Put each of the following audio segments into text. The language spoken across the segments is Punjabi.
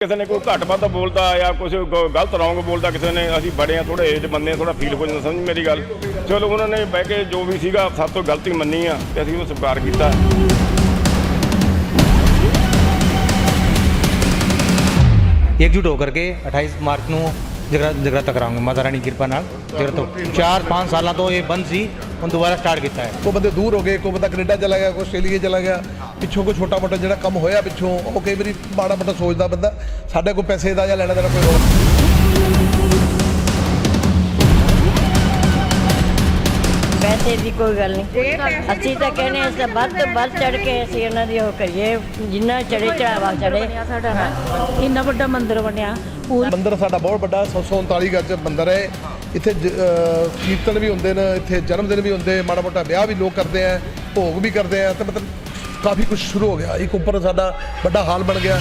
ਕਿਸੇ ਨੇ ਕੋਈ ਘੱਟ ਵੱਧ ਬੋਲਦਾ ਜਾਂ ਕੁਝ ਗਲਤ ਰੌਂਗ ਬੋਲਦਾ ਕਿਸੇ ਨੇ ਅਸੀਂ ਬੜੇ ਆ ਥੋੜੇ ਏਜ ਬੰਦੇ ਥੋੜਾ ਫੀਲ ਹੋ ਜਾਂਦਾ ਸਮਝ ਮੇਰੀ ਗੱਲ ਚਲੋ ਉਹਨਾਂ ਨੇ ਬਹਿ ਕੇ ਜੋ ਵੀ ਸੀਗਾ ਸਭ ਤੋਂ ਗਲਤੀ ਮੰਨੀ ਆ ਤੇ ਅਸੀਂ ਉਹ ਸਵੀਕਾਰ ਕੀਤਾ एकजुट होकर के 28 ਮਾਰਚ ਨੂੰ ਜਗਰਾ ਜਗਰਾਤਾ ਕਰਾਂਗੇ ਮਾਤਾ ਰਾਣੀ ਕਿਰਪਾ ਨਾਲ। ਜਗਰਾਤਾ 4-5 ਸਾਲਾਂ ਤੋਂ ਇਹ ਬੰਦ ਸੀ ਹੁਣ ਦੁਬਾਰਾ ਸਟਾਰਟ ਕੀਤਾ ਹੈ। ਕੋ ਬੰਦੇ ਦੂਰ ਹੋ ਗਏ ਕੋ ਬੰਦਾ ਕੈਨੇਡਾ ਚਲਾ ਗਿਆ ਕੋ ਆਸਟ੍ਰੇਲੀਆ ਚਲਾ ਗਿਆ ਪਿੱਛੋਂ ਕੋਈ ਛੋਟਾ ਮੋਟਾ ਜਿਹੜਾ ਕੰਮ ਹੋਇਆ ਪਿੱਛੋਂ ਉਹ ਕਈ ਵਾਰੀ ਮਾੜਾ ਮੋਟਾ ਸੋਚਦਾ ਬੰਦਾ ਸਾਡੇ ਕੋਲ ਪੈਸੇ ਦਾ ਜਾਂ ਲੈਣਾ ਦੇਣਾ ਕੋਈ ਰੋਲ ਪੈਸੇ ਦੀ ਕੋਈ ਗੱਲ ਨਹੀਂ। ਅਸੀਂ ਤਾਂ ਕਹਿੰਦੇ ਹਾਂ ਵੱਧ ਤੋਂ ਵੱਧ ਚੜ ਕੇ ਅਸੀਂ ਉਹਨਾਂ ਦੀ ਉਹ ਕਰੀਏ ਜਿੰਨਾ ਚੜੇ ਚੜਾਵਾ ਚੜੇ ਸਾਡਾ ਇੰਨਾ ਵੱਡਾ ਮੰਦਿਰ ਬਣਿਆ। ਪੂਰੀ ਮੰਦਿਰ ਸਾਡਾ ਬਹੁਤ ਵੱਡਾ 739 ਗੱਜ ਮੰਦਿਰ ਹੈ। ਇੱਥੇ ਜ- ਅਹ ਕੀਰਤਨ ਵੀ ਹੁੰਦੇ ਨੇ ਇੱਥੇ ਜਨਮ ਦਿਨ ਵੀ ਹੁੰਦੇ ਮਾੜਾ ਮੋਟਾ ਵਿਆਹ ਵੀ ਲੋਕ ਕਰਦੇ ਆ ਭੋਗ ਵੀ ਕਰਦੇ ਆ ਤੇ ਮਤਲਬ ਕਾਫੀ ਕੁਝ ਸ਼ੁਰੂ ਹੋ ਗਿਆ। ਇੱਕ ਉੱਪਰ ਸਾਡਾ ਵੱਡਾ ਹਾਲ ਬਣ ਗਿਆ।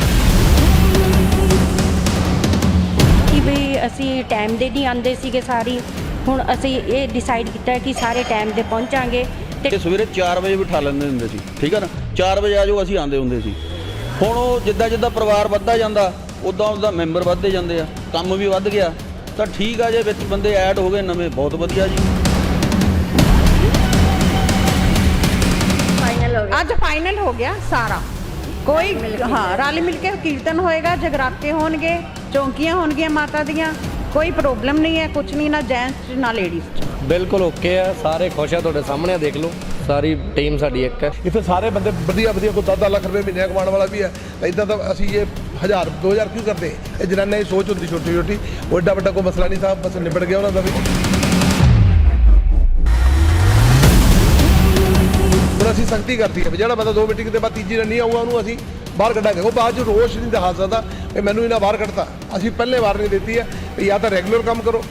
ਕਿ ਵੀ ਅਸੀਂ ਟਾਈਮ ਦੇ ਨਹੀਂ ਆਂਦੇ ਸੀਗੇ ਸਾਰੀ। ਹੁਣ ਅਸੀਂ ਇਹ ਡਿਸਾਈਡ ਕੀਤਾ ਕਿ ਸਾਰੇ ਟਾਈਮ ਦੇ ਪਹੁੰਚਾਂਗੇ। ਤੇ ਤੇ ਸਵੇਰੇ 4 ਵਜੇ ਬਿਠਾ ਲੈਂਦੇ ਹੁੰਦੇ ਸੀ ਠੀਕ ਹੈ ਨਾ? 4 ਵਜੇ ਆਜੋ ਅਸੀਂ ਆਂਦੇ ਹੁੰਦੇ ਸੀ। ਹੁਣ ਉਹ ਜਿੱਦਾਂ ਜਿੱਦਾਂ ਪਰਿਵਾਰ ਵੱਧਦਾ ਜਾਂਦਾ ਉਦਾਂ ਉਦਾਂ ਮੈਂਬਰ ਵੱਧਦੇ ਜਾਂਦੇ ਆ ਕੰਮ ਵੀ ਵੱਧ ਗਿਆ। ਤਾਂ ਠੀਕ ਆ ਜੇ ਵਿੱਚ ਬੰਦੇ ਐਡ ਹੋ ਗਏ ਨਵੇਂ ਬਹੁਤ ਵਧੀਆ ਜੀ। ਫਾਈਨਲ ਹੋ ਗਿਆ। ਅੱਜ ਫਾਈਨਲ ਹੋ ਗਿਆ ਸਾਰਾ। ਕੋਈ ਹਾਂ ਰਲ ਮਿਲ ਕੇ ਕੀਰਤਨ ਹੋਏਗਾ ਜਗਰਾਤੇ ਹੋਣਗੇ ਚੌਂਕੀਆਂ ਹੋਣਗੀਆਂ ਮਾਤਾ ਦੀਆਂ ਕੋਈ ਪ੍ਰੋਬਲਮ ਨਹੀਂ ਹੈ ਕੁਝ ਨਹੀਂ ਨਾ ਜੈਂਟਸ ਨਾ ਲੇਡੀਜ਼ ਬਿਲਕੁਲ ਓਕੇ ਆ ਸਾਰੇ ਖੁਸ਼ ਆ ਤੁਹਾਡੇ ਸਾਹਮਣੇ ਦੇਖ ਲਓ। ਸਾਰੀ ਟੀਮ ਸਾਡੀ ਇੱਕ ਹੈ। ਇੱਥੇ ਸਾਰੇ ਬੰਦੇ ਵਧੀਆ ਵਧੀਆ, ਕੋਈ 10 ਲੱਖ ਰੁਪਏ ਮਹੀਨੇ ਕਮਾਉਣ ਵਾਲਾ ਵੀ ਹੈ। ਇਦਾਂ ਤਾਂ ਅਸੀਂ ਇਹ 1000 2000 ਕਿਉਂ ਕਰਦੇ? ਇਹ ਜਨਾਨੇ ਦੀ ਸੋਚ ਹੁੰਦੀ ਛੋਟੀ ਛੋਟੀ। ਉਹ ਏਡਾ ਵੱਡਾ ਕੋਈ ਮਸਲਾ ਨਹੀਂ ਸਾਹਿਬ, ਬਸ ਨਿਬੜ ਗਿਆ ਉਹਨਾਂ ਦਾ ਵੀ। ਹੁਣ ਅਸੀਂ ਸਖਤੀ ਕਰਤੀ ਹੈ ਵੀ ਜਿਹੜਾ ਬੰਦਾ ਦੋ ਮੀਟਿੰਗ ਦੇ ਬਾਅਦ ਤੀਜੀ ਰਨ ਨਹੀਂ ਆਊਗਾ, ਉਹਨੂੰ ਅਸੀਂ ਬਾਹਰ ਕੱਢਾਂਗੇ। ਉਹ ਬਾਅਦ ਚ ਰੋਸ਼ ਨਹੀਂ ਦਿਖਾ ਸਕਦਾ ਵੀ ਮੈਨੂੰ ਇਹਨਾਂ ਬਾਹਰ ਕੱਢਤਾ। ਅਸੀਂ ਪਹਿਲੇ ਵਾਰ ਨਹੀਂ ਦਿੱਤੀ ਹੈ ਵੀ ਜਾਂ ਤਾਂ ਰੈਗੂਲਰ ਕੰਮ ਕਰੋ।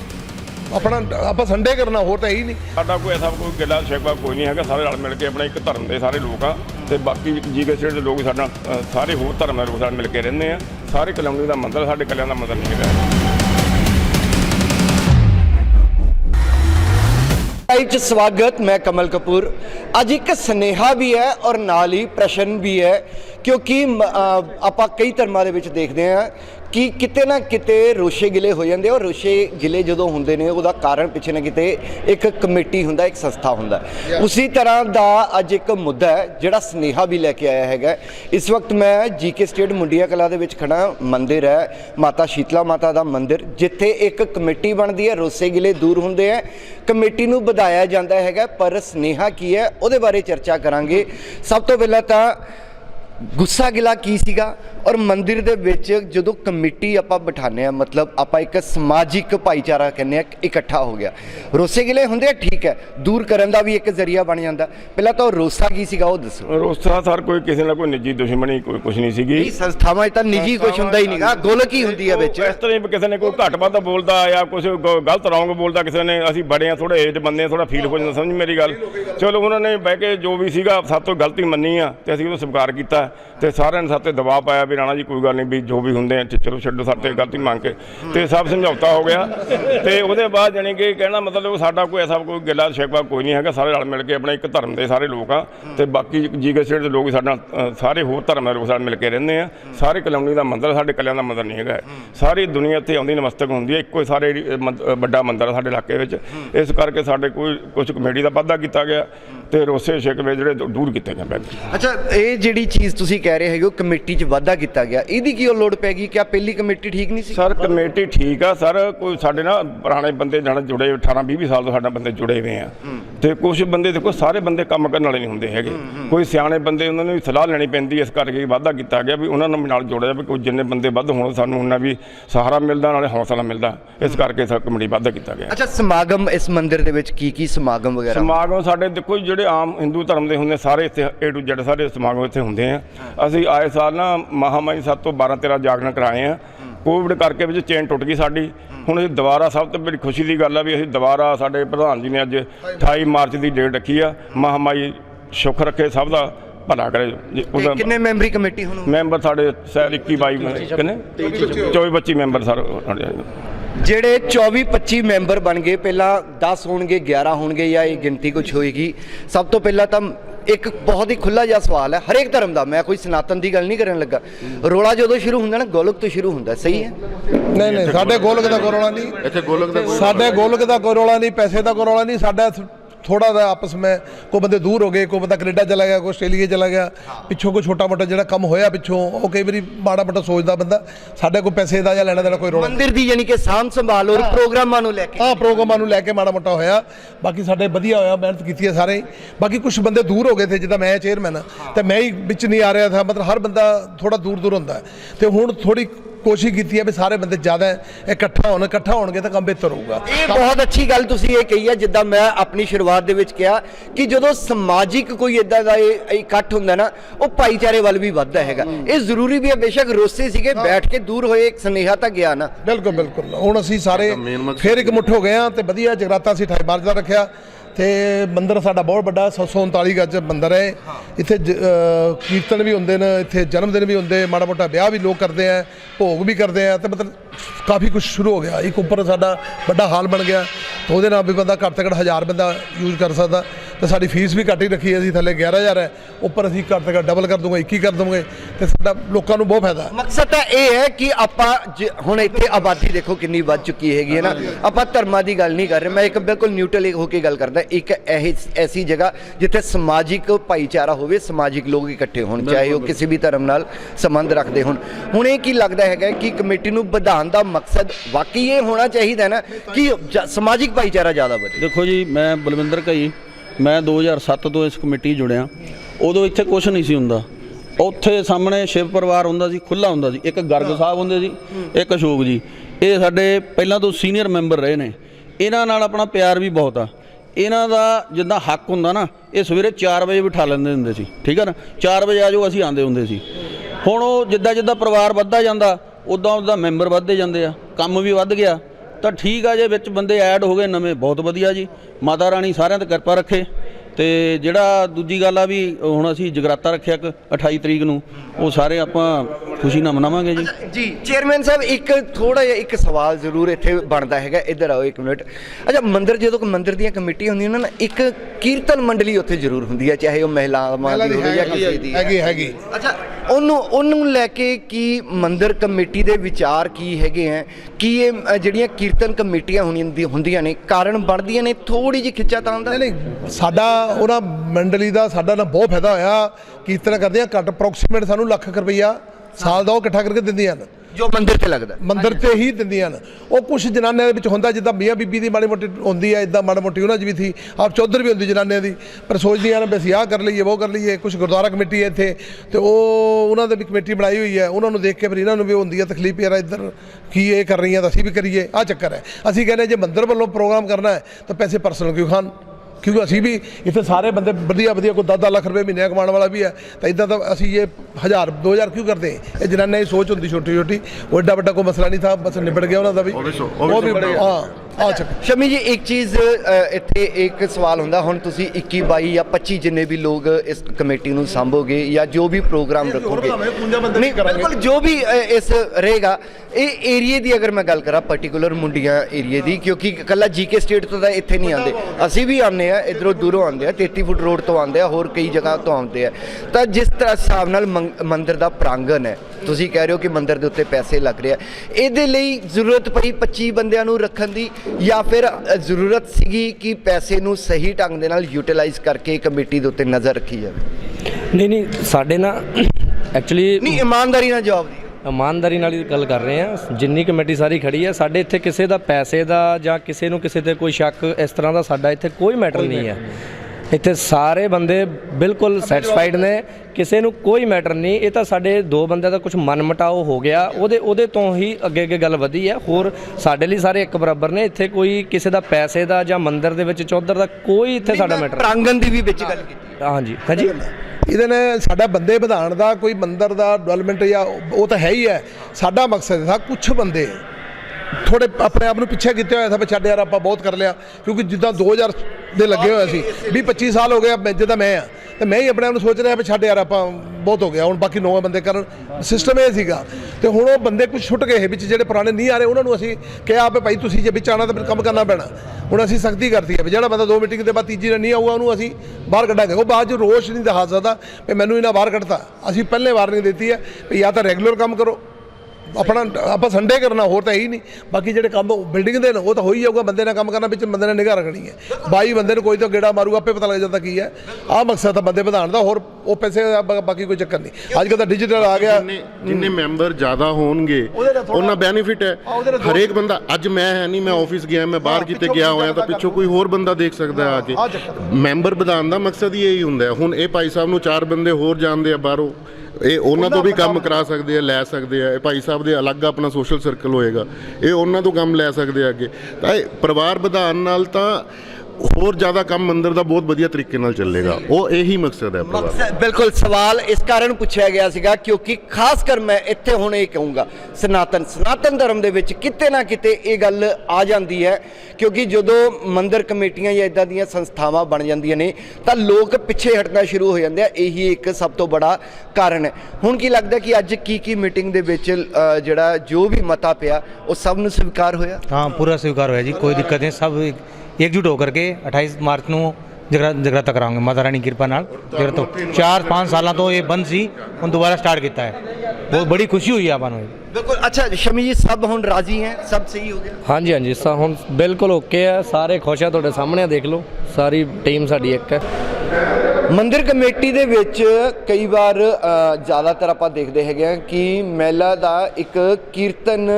ਆਪਣਾ ਆਪਾਂ ਸੰਡੇ ਕਰਨਾ ਹੋਰ ਤਾਂ ਹੈ ਹੀ ਨਹੀਂ। ਸਾਡਾ ਕੋਈ ਐਸਾ ਕੋਈ ਗਿਲਾ ਸ਼ਿਕਵਾ ਕੋਈ ਨਹੀਂ ਹੈਗਾ ਸਾਰੇ ਰਲ ਮਿਲ ਕੇ ਆਪਣਾ ਇੱਕ ਧਰਮ ਦੇ ਸਾਰੇ ਲੋਕ ਆ। ਤੇ ਬਾਕੀ ਜੀਕੇ ਸਟੇਟ ਦੇ ਲੋਕ ਸਾਡਾ ਸਾਰੇ ਹੋਰ ਧਰਮ ਦੇ ਲੋਕ ਸਾਡੇ ਮਿਲ ਕੇ ਰਹਿੰਦੇ ਆ। ਸਾਰੇ ਕਲੋਨੀ ਦਾ ਮੰਦਰ ਸਾਡੇ ਕਲਿਆਂ ਦਾ ਮੰਦਰ ਨਹੀਂ ਹੈਗਾ। ਲਾਈਵ ਚ ਸਵਾਗਤ ਮੈਂ ਕਮਲ ਕਪੂਰ। ਅੱਜ ਇੱਕ ਸਨੇਹਾ ਵੀ ਹੈ ਔਰ ਨਾਲ ਹੀ ਪ੍ਰਸ਼ਨ ਵੀ ਹੈ। ਕਿਉਂਕਿ ਆਪਾਂ ਕਈ ਧਰਮਾਂ ਦੇ ਵਿੱਚ ਦੇਖਦੇ ਹਾਂ ਕਿ ਕਿਤੇ ਨਾ ਕਿਤੇ ਰੋਸ਼ੇ ਗਿਲੇ ਹੋ ਜਾਂਦੇ ਔਰ ਰੋਸ਼ੇ ਗਿਲੇ ਜਦੋਂ ਹੁੰਦੇ ਨੇ ਉਹਦਾ ਕਾਰਨ ਪਿੱਛੇ ਨਾ ਕਿਤੇ ਇੱਕ ਕਮੇਟੀ ਹੁੰਦਾ ਇੱਕ ਸੰਸਥਾ ਹੁੰਦਾ। ਉਸੇ ਤਰ੍ਹਾਂ ਦਾ ਅੱਜ ਇੱਕ ਮੁੱਦਾ ਹੈ ਜਿਹੜਾ ਸਨੇਹਾ ਵੀ ਲੈ ਕੇ ਆਇਆ ਹੈਗਾ। ਇਸ ਵਕਤ ਮੈਂ ਜੀਕੇ ਸਟੇਟ ਮੁੰਡੀਆਂ ਕਲਾ ਦੇ ਵਿੱਚ ਖੜਾ ਮੰਦਿਰ ਹੈ ਮਾਤਾ ਸ਼ੀਤਲਾ ਮਾਤਾ ਦਾ ਮੰਦਿਰ ਜਿੱਥੇ ਇੱਕ ਕਮੇਟੀ ਬਣਦੀ ਹੈ ਰੋਸੇ ਗਿਲੇ ਦੂਰ ਹੁੰਦੇ ਹੈ। ਕਮੇਟੀ ਨੂੰ ਵਧਾਇਆ ਜਾਂਦਾ ਹੈਗਾ ਪਰ ਸਨੇਹਾ ਕੀ ਹੈ ਉਹਦੇ ਬਾਰੇ ਚਰਚਾ ਕਰਾਂਗੇ। ਸਭ ਤੋਂ ਪਹਿਲਾਂ ਤਾਂ ਗੁੱਸਾ ਗਿਲਾ ਕੀ ਸੀਗਾ? ਔਰ ਮੰਦਿਰ ਦੇ ਵਿੱਚ ਜਦੋਂ ਕਮੇਟੀ ਆਪਾਂ ਬਿਠਾਉਂਦੇ ਆ ਮਤਲਬ ਆਪਾਂ ਇੱਕ ਸਮਾਜਿਕ ਭਾਈਚਾਰਾ ਕਹਿੰਦੇ ਆ ਇਕੱਠਾ ਹੋ ਗਿਆ। ਰੋਸੇ ਗਿਲੇ ਹੁੰਦੇ ਆ ਠੀਕ ਹੈ। ਦੂਰ ਕਰਨ ਦਾ ਵੀ ਇੱਕ ਜ਼ਰੀਆ ਬਣ ਜਾਂਦਾ। ਪਹਿਲਾਂ ਤਾਂ ਉਹ ਰੋਸਾ ਕੀ ਸੀਗਾ ਉਹ ਦੱਸੋ। ਰੋਸਾ ਸਰ ਕੋਈ ਕਿਸੇ ਨਾਲ ਕੋਈ ਨਿੱਜੀ ਦੁਸ਼ਮਣੀ ਕੋਈ ਕੁਝ ਨਹੀਂ ਸੀਗੀ। ਇਹ ਸੰਸਥਾਵਾਂ 'ਚ ਤਾਂ ਨਿੱਜੀ ਕੁਝ ਹੁੰਦਾ ਹੀ ਨਹੀਂਗਾ ਗੋਲਕ ਹੀ ਹੁੰਦੀ ਹੈ ਵਿੱਚ। ਇਸ ਤਰ੍ਹਾਂ ਹੀ ਕਿਸੇ ਨੇ ਕੋਈ ਘੱਟ ਵੱਧ ਬੋਲਦਾ ਜਾਂ ਕੁਝ ਗਲਤ ਰੌਂਗ ਬੋਲਦਾ ਕਿਸੇ ਨੇ ਅਸੀਂ ਬੜੇ ਆ ਥੋੜੇ ਏਜ ਬੰਦੇ ਥੋੜਾ ਫੀਲ ਹੋ ਜਾਂਦਾ ਸਮਝ ਮੇਰੀ ਗੱਲ। ਚਲੋ ਉਹਨਾਂ ਨੇ ਬਹਿ ਕੇ ਜੋ ਵੀ ਸੀਗਾ ਸਭ ਤੋਂ ਗਲਤੀ ਮੰਨੀ ਆ ਤੇ ਅਸੀਂ ਉਹ ਸਵੀਕਾਰ ਕੀਤਾ। ਤੇ ਸਾਰਿਆਂ ਨੇ ਸਾਤੇ ਦਬਾਅ ਪਾਇਆ ਵੀ ਰਾਣਾ ਜੀ ਕੋਈ ਗੱਲ ਨਹੀਂ ਵੀ ਜੋ ਵੀ ਹੁੰਦੇ ਆ, ਤੇ ਚਲੋ ਛੱਡੋ ਸਾਤੇ ਗਲਤੀ ਮੰਗ ਕੇ। ਤੇ ਸਭ ਸਮਝੌਤਾ ਹੋ ਗਿਆ। ਤੇ ਉਹਦੇ ਬਾਅਦ ਜਾਣੀ ਕਿ ਕਹਿਣਾ ਮਤਲਬ ਸਾਡਾ ਕੋਈ ਐਸਾ ਕੋਈ ਗਿੱਲਾ ਸ਼ਿਕਵਾ ਕੋਈ ਨਹੀਂ ਹੈਗਾ, ਸਾਰੇ ਰਲ ਮਿਲ ਕੇ ਆਪਣੇ ਇੱਕ ਧਰਮ ਦੇ ਸਾਰੇ ਲੋਕ ਆ। ਤੇ ਬਾਕੀ ਜੀਕੇ ਸਟੇਟ ਦੇ ਲੋਕ ਵੀ ਸਾਡਾ ਸਾਰੇ ਹੋਰ ਧਰਮ ਦੇ ਲੋਕ ਸਾਡੇ ਮਿਲ ਕੇ ਰਹਿੰਦੇ ਆ। ਸਾਰੇ ਕਲੋਨੀ ਦਾ ਮੰਦਰ, ਸਾਡੇ ਕਲਿਆਂ ਦਾ ਮੰਦਰ ਨਹੀਂ ਹੈਗਾ। ਸਾਰੀ ਦੁਨੀਆ ਇੱਥੇ ਆਉਂਦੀ ਨਮਸਤਕ ਹੁੰਦੀ ਹੈ। ਇੱਕੋ ਹੀ ਸਾਰੇ ਵੱਡਾ ਮੰਦਰ ਆ ਸਾਡੇ ਇਲਾਕੇ ਵਿੱਚ। ਇਸ ਕਰਕੇ ਸਾਡੇ ਕੋਈ ਕੁਝ ਕਮੇਟੀ ਦਾ ਵਾਧਾ ਕੀਤਾ ਗਿਆ। ਤੇ ਰੋਸੇ ਸ਼ਿਕਵੇ ਜਿਹੜੇ ਦੂਰ ਕੀਤੇ ਗਏ ਅੱਛਾ, ਇਹ ਜਿਹੜੀ ਚੀਜ਼ ਤੁਸੀਂ ਕਹਿ ਰਹੇ ਹੈਗੇ ਹੋ ਕਮੇਟੀ 'ਚ ਵਾਧਾ ਕੀਤਾ ਗਿਆ। ਇਹਦੀ ਕੀ ਉਹ ਲੋੜ ਪੈ ਗਈ? ਕਿ ਆ ਪਹਿਲੀ ਕਮੇਟੀ ਠੀਕ ਨਹੀਂ ਸੀ? ਸਰ ਕਮੇਟੀ ਠੀਕ ਆ। ਸਰ ਕੋਈ ਸਾਡੇ ਨਾਲ ਪੁਰਾਣੇ ਬੰਦੇ ਨਾਲ ਜੁੜੇ 18 20 ਸਾਲ ਤੋਂ ਸਾਡੇ ਬੰਦੇ ਜੁੜੇ ਹੋਏ ਆ। ਤੇ ਕੁਝ ਬੰਦੇ ਦੇਖੋ ਸਾਰੇ ਬੰਦੇ ਕੰਮ ਕਰਨ ਵਾਲੇ ਨਹੀਂ ਹੁੰਦੇ ਹੈਗੇ। ਕੋਈ ਸਿਆਣੇ ਬੰਦੇ ਉਹਨਾਂ ਨੂੰ ਵੀ ਸਲਾਹ ਲੈਣੀ ਪੈਂਦੀ ਇਸ ਕਰਕੇ ਵਾਅਦਾ ਕੀਤਾ ਗਿਆ ਵੀ ਉਹਨਾਂ ਨੂੰ ਨਾਲ ਜੋੜਿਆ ਵੀ ਕੋਈ ਜਿੰਨੇ ਬੰਦੇ ਵੱਧ ਹੋਣ ਸਾਨੂੰ ਉਹਨਾਂ ਵੀ ਸਹਾਰਾ ਮਿਲਦਾ ਨਾਲੇ ਹੌਸਲਾ ਮਿਲਦਾ। ਇਸ ਕਰਕੇ ਸਰ ਕਮੇਟੀ ਵਾਅਦਾ ਕੀਤਾ ਗਿਆ। ਅੱਛਾ ਸਮਾਗਮ ਇਸ ਮੰਦਿਰ ਦੇ ਵਿੱਚ ਕੀ ਕੀ ਸਮਾਗਮ ਵਗੈਰਾ? ਸਮਾਗਮ ਸਾਡੇ ਦੇਖੋ ਜਿਹੜੇ ਆਮ ਹਿੰਦੂ ਧਰਮ ਦੇ ਹੁੰਦੇ ਸਾਰੇ ਇੱਥੇ ਏ ਟੂ ਜ਼ੈਡ ਸਾਰੇ ਸਮਾਗਮ ਇੱਥੇ ਹੁੰਦੇ ਆ। ਅਸੀਂ ਆਏ ਸਾਲ ਨਾ ਮਹਾਮਾਈ ਸੱਤ ਤੋਂ 12 13 ਜਾਗਰਣ ਕਰਾਏ ਆ। ਕੋਵਿਡ ਕਰਕੇ ਵਿੱਚ ਚੇਨ ਟੁੱਟ ਗਈ ਸਾਡੀ। ਹੁਣ ਅਸੀਂ ਦੁਬਾਰਾ ਸਭ ਤੋਂ ਬੜੀ ਖੁਸ਼ੀ ਦੀ ਗੱਲ ਆ ਵੀ ਅਸੀਂ ਦੁਬਾਰਾ ਸਾਡੇ ਪ੍ਰਧਾਨ ਜੀ ਨੇ ਅੱਜ 28 ਮਾਰਚ ਦੀ ਡੇਟ ਰੱਖੀ ਆ। ਮਹਾਮਾਈ ਸੁੱਖ ਰੱਖੇ ਸਭ ਦਾ ਭਲਾ ਕਰੇ। ਉਹਦਾ ਕਿੰਨੇ ਮੈਂਬਰੀ ਕਮੇਟੀ ਹੁਣ? ਮੈਂਬਰ ਸਾਡੇ ਸੈਰ 21 22 ਕਿੰਨੇ? 24 25 ਮੈਂਬਰ ਸਰ ਜਿਹੜੇ 24 25 ਮੈਂਬਰ ਬਣ ਗਏ ਪਹਿਲਾਂ 10 ਹੋਣਗੇ 11 ਹੋਣਗੇ ਜਾਂ ਇਹ ਗਿਣਤੀ ਕੁਝ ਹੋਏਗੀ। ਸਭ ਤੋਂ ਪਹਿਲਾਂ ਤਾਂ ਇੱਕ ਬਹੁਤ ਹੀ ਖੁੱਲਾ ਜਿਹਾ ਸਵਾਲ ਹੈ ਹਰੇਕ ਧਰਮ ਦਾ। ਮੈਂ ਕੋਈ ਸਨਾਤਨ ਦੀ ਗੱਲ ਨਹੀਂ ਕਰਨ ਲੱਗਾ। ਰੋਲਾ ਜਦੋਂ ਸ਼ੁਰੂ ਹੁੰਦਾ ਨਾ ਗੋਲਕ ਤੋਂ ਸ਼ੁਰੂ ਹੁੰਦਾ ਸਹੀ ਹੈ? ਨਹੀਂ ਨਹੀਂ ਸਾਡੇ ਗੋਲਕ ਦਾ ਕੋਈ ਰੌਲਾ ਨਹੀਂ। ਇੱਥੇ ਗੋਲਕ ਦਾ ਕੋਈ ਸਾਡੇ ਗੋਲਕ ਦਾ ਕੋਈ ਰੌਲਾ ਨਹੀਂ ਪੈਸੇ ਦਾ ਕੋਈ ਰੌਲਾ ਨਹੀਂ ਸਾਡਾ ਥੋੜਾ ਦਾ ਆਪਸ ਵਿੱਚ ਕੋਈ ਬੰਦੇ ਦੂਰ ਹੋ ਗਏ ਕੋਈ ਬੰਦਾ ਕੈਨੇਡਾ ਚਲਾ ਗਿਆ ਕੋਈ ਆਸਟ੍ਰੇਲੀਆ ਚਲਾ ਗਿਆ ਪਿੱਛੋਂ ਕੋਈ ਛੋਟਾ ਮੋਟਾ ਜਿਹੜਾ ਕੰਮ ਹੋਇਆ ਪਿੱਛੋਂ ਉਹ ਕਈ ਵਾਰੀ ਮਾੜਾ ਮੋਟਾ ਸੋਚਦਾ ਬੰਦਾ ਸਾਡੇ ਕੋਈ ਪੈਸੇ ਦਾ ਜਾਂ ਲੈਣਾ ਦੇਣਾ ਕੋਈ ਰੌਲਾ ਨਹੀਂ। ਮੰਦਿਰ ਦੀ ਯਾਨੀ ਕਿ ਸਾਂਭ ਸੰਭਾਲ ਔਰ ਪ੍ਰੋਗਰਾਮਾਂ ਨੂੰ ਲੈ ਕੇ। ਹਾਂ ਪ੍ਰੋਗਰਾਮਾਂ ਨੂੰ ਲੈ ਕੇ ਮਾੜਾ ਮੋਟਾ ਹੋਇਆ। ਬਾਕੀ ਸਾਡੇ ਵਧੀਆ ਹੋਇਆ ਮਿਹਨਤ ਕੀਤੀ ਹੈ ਸਾਰੇ। ਬਾਕੀ ਕੁਝ ਬੰਦੇ ਦੂਰ ਹੋ ਗਏ ਥੇ ਜਿੱਦਾਂ ਮੈਂ ਚੇਅਰਮੈਨ ਤੇ ਮੈਂ ਹੀ ਵਿੱਚ ਨਹੀਂ ਆ ਰਿਹਾ ਥਾ ਮਤਲਬ ਹਰ ਬੰਦਾ ਥੋੜਾ ਦੂਰ ਦੂਰ ਹੁੰਦਾ। ਤੇ ਹੁਣ ਥੋੜੀ ਕੋਸ਼ਿਸ਼ ਕੀਤੀ ਹੈ ਵੀ ਸਾਰੇ ਬੰਦੇ ਜ਼ਿਆਦਾ ਇਕੱਠਾ ਹੋਣ ਇਕੱਠਾ ਹੋਣਗੇ ਤਾਂ ਕੰਮ ਬਿਹਤਰ ਹੋਊਗਾ। ਇਹ ਬਹੁਤ ਅੱਛੀ ਗੱਲ ਤੁਸੀਂ ਇਹ ਕਹੀ ਹੈ ਜਿੱਦਾਂ ਮੈਂ ਆਪਣੀ ਸ਼ੁਰੂਆਤ ਦੇ ਵਿੱਚ ਕਿਹਾ ਕਿ ਜਦੋਂ ਸਮਾਜਿਕ ਕੋਈ ਇਦਾਂ ਦਾ ਇਹ ਇਕੱਠ ਹੁੰਦਾ ਨਾ ਉਹ ਭਾਈਚਾਰੇ ਵੱਲ ਵੀ ਵੱਧਦਾ ਹੈਗਾ। ਇਹ ਜ਼ਰੂਰੀ ਵੀ ਹੈ ਬੇਸ਼ੱਕ ਰੋਸੇ ਸੀਗੇ ਬੈਠ ਕੇ ਦੂਰ ਹੋਏ ਇੱਕ ਸੁਨੇਹਾ ਤਾਂ ਗਿਆ ਨਾ। ਬਿਲਕੁਲ ਬਿਲਕੁਲ। ਹੁਣ ਅਸੀਂ ਸਾਰੇ ਫੇਰ ਇੱਕ ਮੁੱਠ ਹੋ ਗਏ ਆ ਤੇ ਵਧੀਆ ਜਗਰਾਤਾ ਅਸੀਂ 28 ਮਾਰਚ ਦਾ ਰੱਖਿਆ। ਤੇ ਮੰਦਿਰ ਸਾਡਾ ਬਹੁਤ ਵੱਡਾ 739 ਗੱਜ ਮੰਦਿਰ ਹੈ। ਇੱਥੇ ਜ- ਕੀਰਤਨ ਵੀ ਹੁੰਦੇ ਨੇ, ਇੱਥੇ ਜਨਮ ਦਿਨ ਵੀ ਹੁੰਦੇ, ਮਾੜਾ ਮੋਟਾ ਵਿਆਹ ਵੀ ਲੋਕ ਕਰਦੇ ਆ, ਭੋਗ ਵੀ ਕਰਦੇ ਆ, ਤੇ ਮਤਲਬ ਕਾਫੀ ਕੁਝ ਸ਼ੁਰੂ ਹੋ ਗਿਆ। ਇੱਕ ਉੱਪਰ ਸਾਡਾ ਵੱਡਾ ਹਾਲ ਬਣ ਗਿਆ। ਤੇ ਉਹਦੇ ਨਾਲ ਵੀ ਬੰਦਾ ਘੱਟ ਤੋਂ ਘੱਟ ਹਜ਼ਾਰ ਬੰਦਾ ਯੂਜ਼ ਕਰ ਸਕਦਾ। ਤੇ ਸਾਡੀ ਫੀਸ ਵੀ ਘੱਟ ਹੀ ਰੱਖੀ ਹੈ ਅਸੀਂ ਥੱਲੇ 11000 ਹੈ। ਉੱਪਰ ਅਸੀਂ ਘੱਟ ਤੋਂ ਘੱਟ ਡਬਲ ਕਰ ਦੂੰਗੇ 21 ਕਰ ਦੂੰਗੇ ਤੇ ਸਾਡਾ ਲੋਕਾਂ ਨੂੰ ਬਹੁਤ ਫਾਇਦਾ ਹੈ। ਮਕਸਦ ਤਾਂ ਇਹ ਹੈ ਕਿ ਆਪਾਂ ਜ- ਹੁਣ ਇੱਥੇ ਆਬਾਦੀ ਦੇਖੋ ਕਿੰਨੀ ਵੱਧ ਚੁੱਕੀ ਹੈਗੀ ਹੈ ਨਾ। ਆਪਾਂ ਧਰਮਾਂ ਦੀ ਗੱਲ ਨਹੀਂ ਕਰ ਰਹੇ। ਮੈਂ ਇੱਕ ਬਿਲਕੁਲ ਨਿਊਟਰਲ ਹੋ ਕੇ ਗੱਲ ਕਰਦਾ। ਇੱਕ ਇਹ ਐਸੀ ਜਗ੍ਹਾ ਜਿੱਥੇ ਸਮਾਜਿਕ ਭਾਈਚਾਰਾ ਹੋਵੇ ਸਮਾਜਿਕ ਲੋਕ ਇਕੱਠੇ ਹੋਣ ਚਾਹੇ ਉਹ ਕਿਸੇ ਵੀ ਧਰਮ ਨਾਲ ਸੰਬੰਧ ਰੱਖਦੇ ਹੋਣ। ਹੁਣ ਇਹ ਕੀ ਲੱਗਦਾ ਹੈਗਾ ਕਿ ਕਮੇਟੀ ਨੂੰ ਵਧਾਉਣ ਦਾ ਮਕਸਦ ਵਾਕਈ ਇਹ ਹੋਣਾ ਚਾਹੀਦਾ ਹੈ ਨਾ ਕਿ ਸਮਾਜਿਕ ਭਾਈਚਾਰਾ ਜ਼ਿਆਦਾ ਵਧੇ। ਦੇਖੋ ਜੀ ਮੈਂ ਬਲਵਿੰਦਰ ਘਈ ਮੈਂ 2007 ਤੋਂ ਇਸ ਕਮੇਟੀ ਜੁੜਿਆ। ਉਦੋਂ ਇੱਥੇ ਕੁਝ ਨਹੀਂ ਸੀ ਹੁੰਦਾ। ਉੱਥੇ ਸਾਹਮਣੇ ਸ਼ਿਵ ਪਰਿਵਾਰ ਹੁੰਦਾ ਸੀ ਖੁੱਲਾ ਹੁੰਦਾ ਸੀ। ਇੱਕ ਗਰਗ ਸਾਹਿਬ ਹੁੰਦੇ ਸੀ ਇੱਕ ਅਸ਼ੋਕ ਜੀ। ਇਹ ਸਾਡੇ ਪਹਿਲਾਂ ਤੋਂ ਸੀਨੀਅਰ ਮੈਂਬਰ ਰਹੇ ਨੇ। ਇਹਨਾਂ ਨਾਲ ਆਪਣਾ ਪਿਆਰ ਵੀ ਬਹੁਤ ਆ। ਇਹਨਾਂ ਦਾ ਜਿੱਦਾਂ ਹੱਕ ਹੁੰਦਾ ਨਾ ਇਹ ਸਵੇਰੇ 4 ਵਜੇ ਬਿਠਾ ਲੈਂਦੇ ਹੁੰਦੇ ਸੀ ਠੀਕ ਹੈ ਨਾ? 4 ਵਜੇ ਆਜੋ ਅਸੀਂ ਆਂਦੇ ਹੁੰਦੇ ਸੀ। ਹੁਣ ਉਹ ਜਿੱਦਾਂ ਜਿੱਦਾਂ ਪਰਿਵਾਰ ਵੱਧਦਾ ਜਾਂਦਾ ਉਦਾਂ ਉਦਾਂ ਮੈਂਬਰ ਵੱਧਦੇ ਜਾਂਦੇ ਆ। ਕੰਮ ਵੀ ਵੱਧ ਗਿਆ। ਤਾਂ ਠੀਕ ਆ ਜੇ ਵਿੱਚ ਬੰਦੇ ਐਡ ਹੋ ਗਏ ਨਵੇਂ ਬਹੁਤ ਵਧੀਆ ਜੀ। ਮਾਤਾ ਰਾਣੀ ਸਾਰਿਆਂ ਤੇ ਕਿਰਪਾ ਰੱਖੇ। ਤੇ ਜਿਹੜਾ ਦੂਜੀ ਗੱਲ ਆ ਵੀ ਹੁਣ ਅਸੀਂ ਜਗਰਾਤਾ ਰੱਖਿਆ ਇੱਕ 28 ਤਰੀਕ ਨੂੰ ਉਹ ਸਾਰੇ ਆਪਾਂ ਖੁਸ਼ੀ ਨਾਲ ਮਨਾਵਾਂਗੇ ਜੀ। ਜੀ ਚੇਅਰਮੈਨ ਸਾਹਿਬ ਇੱਕ ਥੋੜਾ ਜਿਹਾ ਇੱਕ ਸਵਾਲ ਜ਼ਰੂਰ ਇੱਥੇ ਬਣਦਾ ਹੈਗਾ ਇੱਧਰ ਆਓ ਇੱਕ ਮਿੰਟ। ਅੱਛਾ ਮੰਦਿਰ ਜਦੋਂ ਕੋਈ ਮੰਦਿਰ ਦੀਆਂ ਕਮੇਟੀਆਂ ਹੁੰਦੀਆਂ ਨੇ ਨਾ ਇੱਕ ਕੀਰਤਨ ਮੰਡਲੀ ਉੱਥੇ ਜ਼ਰੂਰ ਹੁੰਦੀ ਹੈ ਚਾਹੇ ਉਹ ਮਹਿਲਾਵਾਂ ਦੀ ਹੋਵੇ ਜਾਂ ਕਿਸੇ ਦੀ। ਹੈਗੀ ਹੈਗੀ। ਅੱਛਾ ਉਹਨੂੰ ਉਹਨੂੰ ਲੈ ਕੇ ਕੀ ਮੰਦਿਰ ਕਮੇਟੀ ਦੇ ਵਿਚਾਰ ਕੀ ਹੈਗੇ ਹੈ ਕੀ ਇਹ ਜਿਹੜੀਆਂ ਕੀਰਤਨ ਕਮੇਟੀਆਂ ਹੁੰਦੀਆਂ ਹੁੰਦੀਆਂ ਨੇ, ਕਾਰਨ ਬਣਦੀਆਂ ਨੇ? ਥੋੜੀ ਜਿਹੀ ਖਿੱਚਾ ਤਾਂ ਹੁੰਦਾ। ਨਹੀਂ ਸਾਡਾ ਉਹਨਾਂ ਮੰਡਲੀ ਦਾ, ਸਾਡਾ ਨਾਲ ਬਹੁਤ ਫਾਇਦਾ ਹੋਇਆ। ਕੀਰਤਨ ਕਰਦੇ ਆ ਘੱਟ ਅਪਰੋਕਸੀਮੇਟ ਸਾਨੂੰ ਲੱਖ ਰੁਪਈਆ ਸਾਲ ਦਾ ਉਹ ਇਕੱਠਾ ਕਰਕੇ ਦਿੰਦੀਆਂ ਹਨ। ਜੋ ਮੰਦਿਰ ਤੇ ਲੱਗਦਾ। ਮੰਦਿਰ ਤੇ ਹੀ ਦਿੰਦੀਆਂ ਨੇ ਉਹ ਕੁਝ ਜਨਾਨਿਆਂ ਦੇ ਵਿੱਚ ਹੁੰਦਾ, ਜਿੱਦਾਂ ਮੀਆਂ ਬੀਬੀ ਦੀ ਮਾੜੀ ਮੋਟੀ ਹੁੰਦੀ ਹੈ ਇਦਾਂ ਮਾੜੀ ਮੋਟੀ ਉਹਨਾਂ 'ਚ ਵੀ ਸੀ ਆਪ ਚੌਧਰ ਵੀ ਹੁੰਦੀ ਜਨਾਨਿਆਂ ਦੀ। ਪਰ ਸੋਚਦੀਆਂ ਨੇ ਵੀ ਅਸੀਂ ਆਹ ਕਰ ਲਈਏ, ਉਹ ਕਰ ਲਈਏ ਕੁਝ ਗੁਰਦੁਆਰਾ ਕਮੇਟੀ ਹੈ ਇੱਥੇ। ਤੇ ਉਹ, ਉਹਨਾਂ ਦੇ ਵੀ ਕਮੇਟੀ ਬਣਾਈ ਹੋਈ ਹੈ। ਉਹਨਾਂ ਨੂੰ ਦੇਖ ਕੇ ਫਿਰ ਇਹਨਾਂ ਨੂੰ ਵੀ ਹੁੰਦੀ ਹੈ ਤਕਲੀਫ, ਯਾਰ ਇੱਧਰ ਕੀ ਇਹ ਕਰ ਰਹੀਆਂ ਤਾਂ ਅਸੀਂ ਵੀ ਕਰੀਏ। ਆਹ ਚੱਕਰ ਹੈ। ਅਸੀਂ ਕਹਿੰਦੇ ਜੇ ਮੰਦਿਰ ਵੱਲੋਂ ਪ੍ਰੋਗਰਾਮ ਕਰਨਾ ਹੈ, ਤਾਂ ਪੈਸੇ ਪਰਸਨਲ ਕਿਉਂ ਖਾਣ? ਕਿਉਂਕਿ ਅਸੀਂ ਵੀ ਇੱਥੇ ਸਾਰੇ ਬੰਦੇ ਵਧੀਆ ਵਧੀਆ ਕੋਈ 10 ਲੱਖ ਰੁਪਏ ਮਹੀਨੇ ਕਮਾਉਣ ਵਾਲਾ ਵੀ ਹੈ ਤਾਂ ਇਦਾਂ ਤਾਂ ਅਸੀਂ ਇਹ 1000 2000 ਕਿਉਂ ਕਰਦੇ? ਇਹ ਜਨਾਨੇ ਦੀ ਸੋਚ ਹੁੰਦੀ ਛੋਟੀ ਛੋਟੀ। ਉਹ ਐਡਾ ਵੱਡਾ ਕੋਈ ਮਸਲਾ ਨਹੀਂ ਥਾ ਬਸ ਨਿਬੜ ਗਿਆ ਉਹਨਾਂ ਦਾ ਵੀ। ਉਹ ਵੀ ਹਾਂ ਆ ਚੱਕ। ਸ਼ਮੀ ਜੀ ਇੱਕ ਚੀਜ਼ ਇੱਥੇ ਇੱਕ ਸਵਾਲ ਹੁੰਦਾ ਹੁਣ ਤੁਸੀਂ 21 22 ਜਾਂ 25 ਜਿੰਨੇ ਵੀ ਲੋਕ ਇਸ ਕਮੇਟੀ ਨੂੰ ਸੰਭੋਗੇ ਜਾਂ ਜੋ ਵੀ ਪ੍ਰੋਗਰਾਮ ਰੱਖੋਗੇ। ਨਹੀਂ। ਬਿਲਕੁਲ ਜੋ ਵੀ ਇਸ ਰਹੇਗਾ ਇਹ ਏਰੀਏ ਦੀ ਅਗਰ ਮੈਂ ਗੱਲ ਕਰਾਂ ਪਾਰਟਿਕੂਲਰ ਮੁੰਡੀਆਂ ਏਰੀਏ ਦੀ ਕਿਉਂਕਿ ਕੱਲਾ ਜੀਕੇ ਸਟੇਟ ਤੋਂ ਤਾਂ ਇੱਥੇ ਨਹੀਂ ਆਉਂਦੇ। ਅਸੀਂ ਵੀ ਆਉਂਦੇ ਆ ਇਧਰੋਂ ਦੂਰੋਂ ਆਉਂਦੇ ਆ 33 ਫੁੱਟ ਰੋਡ ਤੋਂ ਆਉਂਦੇ ਆ ਹੋਰ ਕਈ ਜਗ੍ਹਾ ਤੋਂ ਆਉਂਦੇ ਆ। ਤਾਂ ਜਿਸ ਤਰ੍ਹਾਂ ਹਿਸਾਬ ਨਾਲ ਮੰਦਿਰ ਦਾ ਪ੍ਰਾਂਗਣ ਹੈ ਤੁਸੀਂ ਕਹਿ ਰਹੇ ਹੋ ਕਿ ਮੰਦਿਰ ਦੇ ਉੱਤੇ ਪੈਸੇ ਲੱਗ ਰਿਹਾ ਇਹਦੇ ਲਈ ਜ਼ਰੂਰਤ ਪਈ 25 ਬੰਦਿਆਂ ਨੂੰ ਰੱਖਣ ਦੀ ਜਾਂ ਫਿਰ ਜ਼ਰੂਰਤ ਸੀਗੀ ਕਿ ਪੈਸੇ ਨੂੰ ਸਹੀ ਢੰਗ ਦੇ ਨਾਲ ਯੂਟਿਲਾਈਜ਼ ਕਰਕੇ ਕਮੇਟੀ ਦੇ ਉੱਤੇ ਨਜ਼ਰ ਰੱਖੀ ਜਾਵੇ? ਨਹੀਂ ਨਹੀਂ ਸਾਡੇ ਨਾ ਐਕਚੁਅਲੀ ਨਹੀਂ ਇਮਾਨਦਾਰੀ ਨਾਲ ਜਵਾਬ ਇਮਾਨਦਾਰੀ ਨਾਲ ਹੀ ਗੱਲ ਕਰ ਰਹੇ ਆ ਜਿੰਨੀ ਕਮੇਟੀ ਸਾਰੀ ਖੜੀ ਹੈ ਸਾਡੇ ਇੱਥੇ ਕਿਸੇ ਦਾ ਪੈਸੇ ਦਾ ਜਾਂ ਕਿਸੇ ਨੂੰ ਕਿਸੇ ਤੇ ਕੋਈ ਸ਼ੱਕ ਇਸ ਤਰ੍ਹਾਂ ਦਾ ਸਾਡਾ ਇੱਥੇ ਕੋਈ ਮੈਟਰ ਨਹੀਂ ਹੈ। ਇੱਥੇ ਸਾਰੇ ਬੰਦੇ ਬਿਲਕੁਲ ਸੈਟੀਸਫਾਈਡ ਨੇ। ਕਿਸੇ ਨੂੰ ਕੋਈ ਮੈਟਰ ਨਹੀਂ ਇਹ ਤਾਂ ਸਾਡੇ ਦੋ ਬੰਦਿਆਂ ਦਾ ਕੁਝ ਮਨਮਟਾਓ ਹੋ ਗਿਆ। ਉਹਦੇ ਉਹਦੇ ਤੋਂ ਹੀ ਅੱਗੇ ਅੱਗੇ ਗੱਲ ਵਧੀ ਹੈ। ਹੋਰ ਸਾਡੇ ਲਈ ਸਾਰੇ ਇੱਕ ਬਰਾਬਰ ਨੇ। ਇੱਥੇ ਕੋਈ ਕਿਸੇ ਦਾ ਪੈਸੇ ਦਾ ਜਾਂ ਮੰਦਿਰ ਦੇ ਵਿੱਚ ਚੌਧਰ ਦਾ ਕੋਈ ਇੱਥੇ ਸਾਡਾ ਮੈਟਰ ਪ੍ਰਾਂਗਣ ਦੀ ਵੀ ਵਿੱਚ ਗੱਲ ਕੀਤੀ। ਹਾਂਜੀ ਹਾਂਜੀ ਇਹਦੇ ਨੇ ਸਾਡਾ ਬੰਦੇ ਵਧਾਉਣ ਦਾ ਕੋਈ ਮੰਦਿਰ ਦਾ ਡਿਵੈਲਪਮੈਂਟ ਜਾਂ ਉਹ ਤਾਂ ਹੈ ਹੀ ਹੈ। ਸਾਡਾ ਮਕਸਦ था ਕੁਝ ਬੰਦੇ ਥੋੜੇ ਆਪਣੇ ਆਪ ਨੂੰ ਪਿੱਛੇ ਕੀਤੇ ਹੋਇਆ ਸੀ ਵੀ ਛੱਡ ਯਾਰ ਆਪਾਂ ਬਹੁਤ ਕਰ ਲਿਆ। ਕਿਉਂਕਿ ਜਿੱਦਾਂ 2000 ਦੇ ਲੱਗੇ ਹੋਏ ਸੀ 20 25 ਸਾਲ ਹੋ ਗਏ ਮੈਂ ਜਿੱਦਾਂ ਮੈਂ ਆ। ਤੇ ਮੈਂ ਹੀ ਆਪਣੇ ਆਪ ਨੂੰ ਸੋਚ ਰਿਹਾ ਵੀ ਛੱਡ ਯਾਰ ਆਪਾਂ ਬਹੁਤ ਹੋ ਗਿਆ। ਹੁਣ ਬਾਕੀ ਨੌਵੇਂ ਬੰਦੇ ਕਰਨ ਸਿਸਟਮ ਇਹ ਸੀਗਾ। ਤੇ ਹੁਣ ਉਹ ਬੰਦੇ ਕੁਝ ਛੁੱਟ ਗਏ ਵਿੱਚ ਜਿਹੜੇ ਪੁਰਾਣੇ ਨਹੀਂ ਆ ਰਹੇ ਉਹਨਾਂ ਨੂੰ ਅਸੀਂ ਕਿਹਾ ਵੀ ਭਾਈ ਤੁਸੀਂ ਜੇ ਵਿੱਚ ਆਣਾ ਤਾਂ ਫਿਰ ਕੰਮ ਕਰਨਾ ਪੈਣਾ। ਹੁਣ ਅਸੀਂ ਸਖਤੀ ਕਰਤੀ ਹੈ ਵੀ ਜਿਹੜਾ ਬੰਦਾ ਦੋ ਮੀਟਿੰਗ ਦੇ ਬਾਅਦ ਤੀਜੀ ਨਾਲ ਨਹੀਂ ਆਊਗਾ ਉਹਨੂੰ ਅਸੀਂ ਬਾਹਰ ਕੱਢਾਂਗੇ। ਉਹ ਬਾਅਦ ਚ ਰੋਸ਼ ਨਹੀਂ ਦਿਖਾ ਸਕਦਾ ਵੀ ਮੈਨੂੰ ਇਹਨਾਂ ਬਾਹਰ ਕੱਢਤਾ। ਅਸੀਂ ਪਹਿਲੇ ਵਾਰਨਿੰਗ ਦਿੱਤੀ ਹੈ ਵੀ ਜਾਂ ਤਾਂ ਰੈਗੂਲਰ ਕੰਮ ਕਰੋ ਆਪਣਾ ਆਪਾਂ ਸੰਡੇ ਕਰਨਾ ਹੋਰ ਤਾਂ ਹੈ ਹੀ ਨਹੀਂ। ਬਾਕੀ ਜਿਹੜੇ ਕੰਮ ਬਿਲਡਿੰਗ ਦੇ ਨੇ ਉਹ ਤਾਂ ਹੋ ਹੀ ਜਾਊਗਾ ਬੰਦੇ ਨਾਲ ਕੰਮ ਕਰਨਾ ਵਿੱਚ ਬੰਦੇ ਨੇ ਨਿਗਾਹ ਰੱਖਣੀ ਹੈ। ਬਾਈ ਬੰਦੇ ਨੂੰ ਕੋਈ ਤਾਂ ਗੇੜਾ ਮਾਰੂ ਆਪੇ ਪਤਾ ਲੱਗ ਜਾਂਦਾ ਕੀ ਹੈ। ਆਹ ਮਕਸਦ ਤਾਂ ਬੰਦੇ ਵਧਾਉਣ ਦਾ ਹੋਰ ਉਹ ਪੈਸੇ ਬਾਕੀ ਕੋਈ ਚੱਕਰ ਨਹੀਂ। ਅੱਜ ਕੱਲ੍ਹ ਤਾਂ ਡਿਜੀਟਲ ਆ ਗਿਆ। ਜਿੰਨੇ ਮੈਂਬਰ ਜ਼ਿਆਦਾ ਹੋਣਗੇ ਉਹਨਾਂ ਬੈਨੀਫਿਟ ਹੈ। ਹਰੇਕ ਬੰਦਾ ਅੱਜ ਮੈਂ ਹੈ ਨਹੀਂ ਮੈਂ ਆਫਿਸ ਗਿਆ ਮੈਂ ਬਾਹਰ ਕਿਤੇ ਗਿਆ ਹੋਇਆ ਤਾਂ ਪਿੱਛੋਂ ਕੋਈ ਹੋਰ ਬੰਦਾ ਦੇਖ ਸਕਦਾ ਆ ਕੇ। ਮੈਂਬਰ ਵਧਾਉਣ ਦਾ ਮਕਸਦ ਹੀ ਇਹੀ ਹੁੰਦਾ ਹੈ। ਹੁਣ ਇਹ ਭਾਈ ਸਾਹਿਬ ਨੂੰ ਚਾਰ ਬੰਦੇ ਹੋਰ ਜਾਣਦੇ ਆ ਬਾਹਰੋਂ। ਇਹ ਉਹਨਾਂ ਤੋਂ ਵੀ ਕੰਮ ਕਰਾ ਸਕਦੇ ਆ ਲੈ ਸਕਦੇ ਆ। ਇਹ ਭਾਈ ਸਾਹਿਬ ਦੇ ਅਲੱਗ ਆਪਣਾ ਸੋਸ਼ਲ ਸਰਕਲ ਹੋਏਗਾ। ਇਹ ਉਹਨਾਂ ਤੋਂ ਕੰਮ ਲੈ ਸਕਦੇ ਆ ਅੱਗੇ। ਤਾਂ ਇਹ ਪਰਿਵਾਰ ਵਧਾਉਣ ਨਾਲ ਤਾਂ ਹੋਰ ਜ਼ਿਆਦਾ ਕੰਮ ਮੰਦਰ ਦਾ ਬਹੁਤ ਵਧੀਆ ਤਰੀਕੇ ਨਾਲ ਚੱਲੇਗਾ ਉਹ ਇਹੀ ਮਕਸਦ ਹੈ ਪਰਿਵਾਰ ਦਾ। ਮਕਸਦ ਬਿਲਕੁਲ ਸਵਾਲ ਇਸ ਕਾਰਨ ਪੁੱਛਿਆ ਗਿਆ ਸੀਗਾ ਕਿਉਂਕਿ ਖਾਸ ਕਰ ਮੈਂ ਇੱਥੇ ਹੁਣ ਇਹ ਕਹੂੰਗਾ ਸਨਾਤਨ ਸਨਾਤਨ ਧਰਮ ਦੇ ਵਿੱਚ ਕਿਤੇ ਨਾ ਕਿਤੇ ਇਹ ਗੱਲ ਆ ਜਾਂਦੀ ਹੈ ਕਿਉਂਕਿ ਜਦੋਂ ਮੰਦਿਰ ਕਮੇਟੀਆਂ ਜਾਂ ਇਦਾਂ ਦੀਆਂ ਸੰਸਥਾਵਾਂ ਬਣ ਜਾਂਦੀਆਂ ਨੇ ਤਾਂ ਲੋਕ ਪਿੱਛੇ ਹਟਣਾ ਸ਼ੁਰੂ ਹੋ ਜਾਂਦੇ ਆ ਇਹੀ ਇੱਕ ਸਭ ਤੋਂ ਬੜਾ ਕਾਰਨ ਹੈ ਹੁਣ ਕੀ ਲੱਗਦਾ ਕਿ ਅੱਜ ਕੀ ਕੀ ਮੀਟਿੰਗ ਦੇ ਵਿੱਚ ਅ, ਜਿਹੜਾ ਜੋ ਵੀ ਮਤਾ ਪਿਆ ਉਹ ਸਭ ਨੂੰ ਸਵੀਕਾਰ ਹੋਇਆ हाँ पूरा स्वीकार हुआ जी कोई दिक्कत नहीं सब एक- एकजुट होकर के 28 ਮਾਰਚ ਨੂੰ ਜਗਰਾ ਜਗਰਾਤਾ ਕਰਾਂਗੇ ਮਾਤਾ ਰਾਣੀ ਕਿਰਪਾ ਨਾਲ ਜਗਰਾਤਾ 4-5 ਸਾਲਾਂ ਤੋਂ ਇਹ ਬੰਦ ਸੀ ਹੁਣ ਦੁਬਾਰਾ ਸਟਾਰਟ ਕੀਤਾ ਹੈ। ਬਹੁਤ ਬੜੀ ਖੁਸ਼ੀ ਹੋਈ ਹੈ ਆਪਾਂ ਨੂੰ ਬਿਲਕੁਲ ਅੱਛਾ ਸ਼ਮੀ ਜੀ ਸਭ ਹੁਣ ਰਾਜੀ ਹੈ ਸਭ ਸਹੀ ਹੋ ਗਿਆ? ਹਾਂਜੀ ਹਾਂਜੀ ਸਾ ਹੁਣ ਬਿਲਕੁਲ ਓਕੇ ਆ ਸਾਰੇ ਖੁਸ਼ ਆ ਤੁਹਾਡੇ ਸਾਹਮਣੇ ਆ, ਦੇਖ ਲਓ ਸਾਰੀ ਟੀਮ ਸਾਡੀ ਇੱਕ ਹੈ। ਮੰਦਿਰ ਕਮੇਟੀ ਦੇ ਵਿੱਚ ਕਈ ਵਾਰ ਜ਼ਿਆਦਾਤਰ ਆਪਾਂ ਦੇਖਦੇ ਹੈਗੇ ਆ ਕਿ ਮਹਿਲਾ ਦਾ ਇੱਕ ਕੀਰਤਨ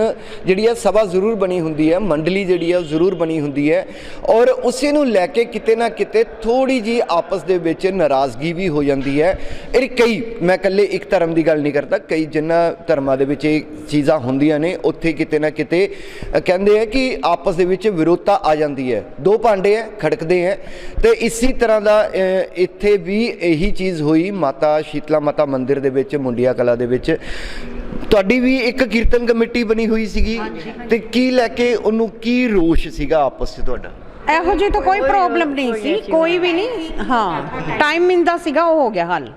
ਜਿਹੜੀ ਹੈ ਸਭਾ ਜ਼ਰੂਰ ਬਣੀ ਹੁੰਦੀ ਹੈ ਮੰਡਲੀ ਜਿਹੜੀ ਹੈ ਉਹ ਜ਼ਰੂਰ ਬਣੀ ਹੁੰਦੀ ਹੈ ਔਰ ਉਸੇ ਨੂੰ ਲੈ ਕੇ ਕਿਤੇ ਨਾ ਕਿਤੇ ਥੋੜੀ ਜੀ ਆਪਸ ਦੇ ਵਿੱਚ ਨਾਰਾਜ਼ਗੀ ਵੀ ਹੋ ਜਾਂਦੀ ਹੈ। ਇਹ ਕਈ ਮੈਂ ਇਕੱਲੇ ਇੱਕ ਧਰਮ ਦੀ ਗੱਲ ਨਹੀਂ ਕਰਦਾ ਕਈ ਜਿਨ੍ਹਾਂ ਧਰਮਾਂ ਦੇ ਵਿੱਚ ਇਹ ਚੀਜ਼ਾਂ ਹੁੰਦੀਆਂ ਨੇ ਉੱਥੇ ਕਿਤੇ ਨਾ ਕਿਤੇ ਕਹਿੰਦੇ ਆ ਕਿ ਆਪਸ ਦੇ ਵਿੱਚ ਵਿਰੋਧਤਾ ਆ ਜਾਂਦੀ ਹੈ। ਦੋ ਭਾਂਡੇ ਹੈ ਖੜਕਦੇ ਹੈ ਤੇ ਇਸੇ ਤਰ੍ਹਾਂ ਦਾ ਅ, ਇੱਥੇ ਵੀ ਇਹੀ ਚੀਜ਼ ਹੋਈ ਮਾਤਾ ਸ਼ੀਤਲਾ ਮਾਤਾ ਮੰਦਿਰ ਦੇ ਵਿੱਚ ਮੁੰਡਿਆ ਕਲਾ ਦੇ ਵਿੱਚ। ਤੁਹਾਡੀ ਵੀ ਇੱਕ ਕੀਰਤਨ ਕਮੇਟੀ ਬਣੀ ਹੋਈ ਸੀਗੀ। ਤੇ ਕੀ ਲੈ ਕੇ ਉਹਨੂੰ ਕੀ ਰੋਸ਼ ਸੀਗਾ ਆਪਸ 'ਚ ਤੁਹਾਡਾ? ਇਹੋ ਜਿਹੀ ਤਾਂ ਕੋਈ ਪ੍ਰੋਬਲਮ ਨਹੀਂ ਸੀ। ਕੋਈ ਵੀ ਨਹੀਂ। ਹਾਂ ਟਾਈਮ ਮਿਲਦਾ ਸੀਗਾ ਉਹ ਹੋ ਗਿਆ ਹੱਲ।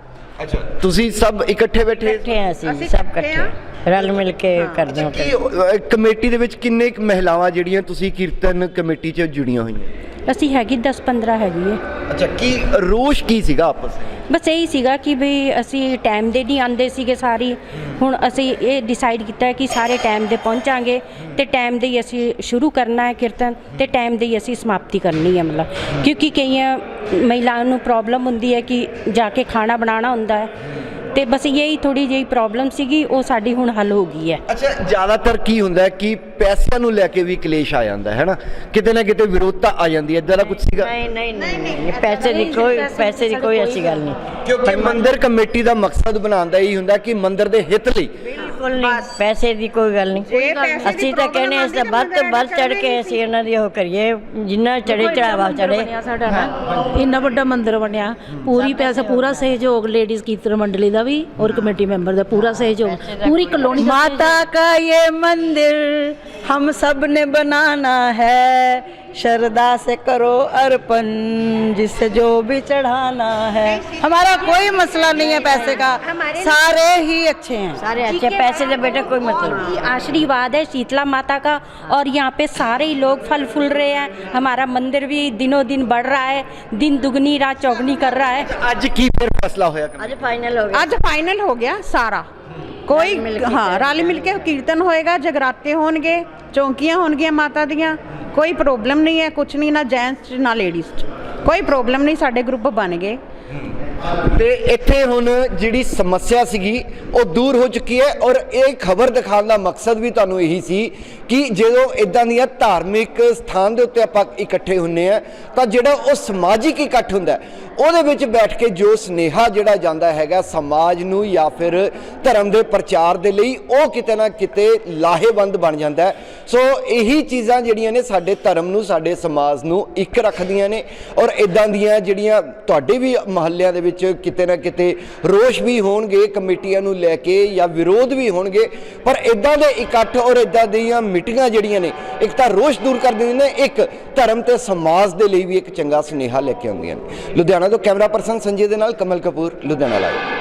ਤੁਸੀਂ ਸਭ ਇਕੱਠੇ ਬੈਠੇ? ਅਸੀਂ ਸਭ ਇਕੱਠੇ ਰਲ ਮਿਲ ਕੇ ਕਰਦੇ ਹਾਂ ਕੀ ਕਮੇਟੀ ਦੇ ਵਿੱਚ ਕਿੰਨੇ ਕੁ ਮਹਿਲਾਵਾਂ ਜਿਹੜੀਆਂ ਤੁਸੀਂ ਕੀਰਤਨ ਕਮੇਟੀ 'ਚ ਜੁੜੀਆਂ ਹੋਈਆਂ? ਅਸੀਂ ਹੈਗੀ 10-15 ਹੈਗੀ ਹੈ ਅੱਛਾ ਕੀ ਰੋਸ਼ ਕੀ ਸੀਗਾ ਆਪਸ ਵਿੱਚ? ਬਸ ਇਹੀ ਸੀਗਾ ਕਿ ਵੀ ਅਸੀਂ ਟਾਈਮ ਦੇ ਨਹੀਂ ਆਂਦੇ ਸੀਗੇ ਸਾਰੀ। ਹੁਣ ਅਸੀਂ ਇਹ ਡਿਸਾਈਡ ਕੀਤਾ ਹੈ ਕਿ ਸਾਰੇ ਟਾਈਮ ਦੇ ਪਹੁੰਚਾਂਗੇ ਤੇ ਟਾਈਮ ਦੇ ਹੀ ਅਸੀਂ ਸ਼ੁਰੂ ਕਰਨਾ ਹੈ ਕੀਰਤਨ ਤੇ ਟਾਈਮ ਦੇ ਹੀ ਅਸੀਂ ਸਮਾਪਤੀ ਕਰਨੀ ਹੈ ਮਤਲਬ। ਕਿਉਂਕਿ ਕਈਆਂ ਮਹਿਲਾਵਾਂ ਨੂੰ ਪ੍ਰੋਬਲਮ ਹੁੰਦੀ ਹੈ ਕਿ ਜਾ ਕੇ ਖਾਣਾ ਬਣਾਉਣਾ ਹੁੰਦਾ ਹੈ। ਤੇ ਬਸ ਇਹੀ ਥੋੜੀ ਜਿਹੀ ਪ੍ਰੋਬਲਮ ਸੀਗੀ ਉਹ ਸਾਡੀ ਹੁਣ ਹੱਲ ਹੋ ਗਈ ਹੈ। ਅੱਛਾ ਜ਼ਿਆਦਾਤਰ ਕੀ ਹੁੰਦਾ ਹੈ ਕਿ ਪੈਸਿਆਂ ਨੂੰ ਲੈ ਕੇ ਵੀ ਕਲੇਸ਼ ਆ ਜਾਂਦਾ ਹੈ ਨਾ? ਕਿਤੇ ਨਾ ਕਿਤੇ ਵਿਰੋਧਤਾ ਆ ਜਾਂਦੀ ਹੈ ਇਦਾਂ ਦਾ ਕੁਝ ਸੀਗਾ? ਨਹੀਂ ਨਹੀਂ ਨਹੀਂ ਨਹੀਂ ਪੈਸੇ ਦੀ ਕੋਈ ਪੈਸੇ ਦੀ ਕੋਈ ਐਸੀ ਗੱਲ ਨਹੀਂ। ਕਿਉਂਕਿ ਮੰਦਿਰ ਕਮੇਟੀ ਦਾ ਮਕਸਦ ਬਣਾਉਣ ਦਾ ਇਹੀ ਹੁੰਦਾ ਕਿ ਮੰਦਿਰ ਦੇ ਹਿੱਤ ਲਈ ਬਿਲਕੁਲ ਨਹੀਂ ਪੈਸੇ ਦੀ ਕੋਈ ਗੱਲ ਨਹੀਂ ਅਸੀਂ ਤਾਂ ਕਹਿੰਦੇ ਹਾਂ, ਅਸੀਂ ਤਾਂ ਵੱਧ ਤੋਂ ਵੱਧ ਚੜ ਕੇ ਅਸੀਂ ਉਹਨਾਂ ਦੀ ਉਹ ਕਰੀਏ ਜਿੰਨਾ ਚੜੇ ਚੜਾਵਾ ਚੜੇ ਬਣਿਆ ਸਾਡਾ ਨਾ ਇੰਨਾ ਵੱਡਾ ਮੰਦਿਰ ਬਣਿਆ ਪੂਰੀ ਪੈਸਾ ਪੂਰਾ ਸਹਿਯੋਗ ਲੇਡੀਜ਼ ਕੀਰਤਨ ਮੰਡਲੀ ਦਾ ਵੀ ਔਰ ਕਮੇਟੀ ਮੈਂਬਰ ਦਾ ਪੂਰਾ ਸਹਿਯੋਗ ਪੂਰੀ ਕਲੋਨੀ ਦਾ माता का ये मंदिर हम सब ने बनाना है श्रद्धा से करो अर्पण जिसे जो भी चढ़ाना है। हमारा कोई मसला नहीं है पैसे का। सारे ही अच्छे हैं। सारे अच्छे पैसे से बेटा कोई मतलब नहीं आशीर्वाद है शीतला माता का। और यहाँ पे सारे ही लोग फल फूल रहे हैं। हमारा मंदिर भी दिनों दिन बढ़ रहा है। दिन दुगनी रात चौगनी कर रहा है। आज की फिर फैसला होया आज फाइनल हो गया। आज फाइनल हो गया सारा। कोई हाँ राली मिलके कीर्तन होएगा जगराते होंगे चौंकियाँ होंगे माता दियाँ। ਕੋਈ ਪ੍ਰੋਬਲਮ ਨਹੀਂ ਹੈ ਕੁਝ ਨਹੀਂ, ਨਾ ਜੈਂਟਸ 'ਚ, ਨਾ ਲੇਡੀਜ਼ 'ਚ। ਕੋਈ ਪ੍ਰੋਬਲਮ ਨਹੀਂ, ਸਾਡੇ ਗਰੁੱਪ ਬਣ ਗਏ। ਤੇ ਇੱਥੇ ਹੁਣ ਜਿਹੜੀ ਸਮੱਸਿਆ ਸੀਗੀ, ਉਹ ਦੂਰ ਹੋ ਚੁੱਕੀ ਹੈ ਔਰ ਇਹ ਖਬਰ ਦਿਖਾਉਣ ਦਾ ਮਕਸਦ ਵੀ ਤੁਹਾਨੂੰ ਇਹੀ ਸੀ ਕਿ ਜਦੋਂ ਇਦਾਂ ਦੀਆਂ ਧਾਰਮਿਕ ਸਥਾਨ ਦੇ ਉੱਤੇ ਆਪਾਂ ਇਕੱਠੇ ਹੁੰਨੇ ਆ, ਤਾਂ ਜਿਹੜਾ ਉਹ ਸਮਾਜਿਕ ਇਕੱਠ ਹੁੰਦਾ ਉਹਦੇ ਵਿੱਚ ਬੈਠ ਕੇ ਜੋ ਸਨੇਹਾ ਜਿਹੜਾ ਜਾਂਦਾ ਹੈਗਾ ਸਮਾਜ ਨੂੰ ਜਾਂ ਫਿਰ ਧਰਮ ਦੇ ਪ੍ਰਚਾਰ ਦੇ ਲਈ, ਉਹ ਕਿਤੇ ਨਾ ਕਿਤੇ ਲਾਹੇਵੰਦ ਬਣ ਜਾਂਦਾ ਸੋ ਇਹੀ ਚੀਜ਼ਾਂ ਜਿਹੜੀਆਂ ਨੇ ਸਾਡੇ ਧਰਮ ਨੂੰ, ਸਾਡੇ ਸਮਾਜ ਨੂੰ ਇੱਕ ਰੱਖਦੀਆਂ ਨੇ ਔਰ ਇਦਾਂ ਦੀਆਂ ਜਿਹੜੀਆਂ ਤੁਹਾਡੇ ਵੀ ਮਹੱਲਿਆਂ ਦੇ ਵਿੱਚ ਕਿਤੇ ਨਾ ਕਿਤੇ ਰੋਸ਼ ਵੀ ਹੋਣਗੇ, ਕਮੇਟੀਆਂ ਨੂੰ ਲੈ ਕੇ ਜਾਂ ਵਿਰੋਧ ਵੀ ਹੋਣਗੇ, ਪਰ ਇਦਾਂ ਦੇ ਇਕੱਠ ਔਰ ਇਦਾਂ ਦੀਆਂ ਮੀਟਿੰਗਾਂ ਜਿਹੜੀਆਂ ਨੇ, ਇੱਕ ਤਾਂ ਰੋਸ਼ ਦੂਰ ਕਰ ਦਿੰਦੀਆਂ ਨੇ, ਇੱਕ ਧਰਮ ਤੇ ਸਮਾਜ ਦੇ ਲਈ ਵੀ ਇੱਕ ਚੰਗਾ ਸੁਨੇਹਾ ਲੈ ਕੇ ਆਉਂਦੀਆਂ ਨੇ। ਲੁਧਿਆਣਾ ਲੁਧਿਆਣਾ ਤੋਂ ਕੈਮਰਾ ਪਰਸਨ ਸੰਜੇ ਦੇ ਨਾਲ ਕਮਲ ਕਪੂਰ ਲੁਧਿਆਣਾ ਲਾਈਵ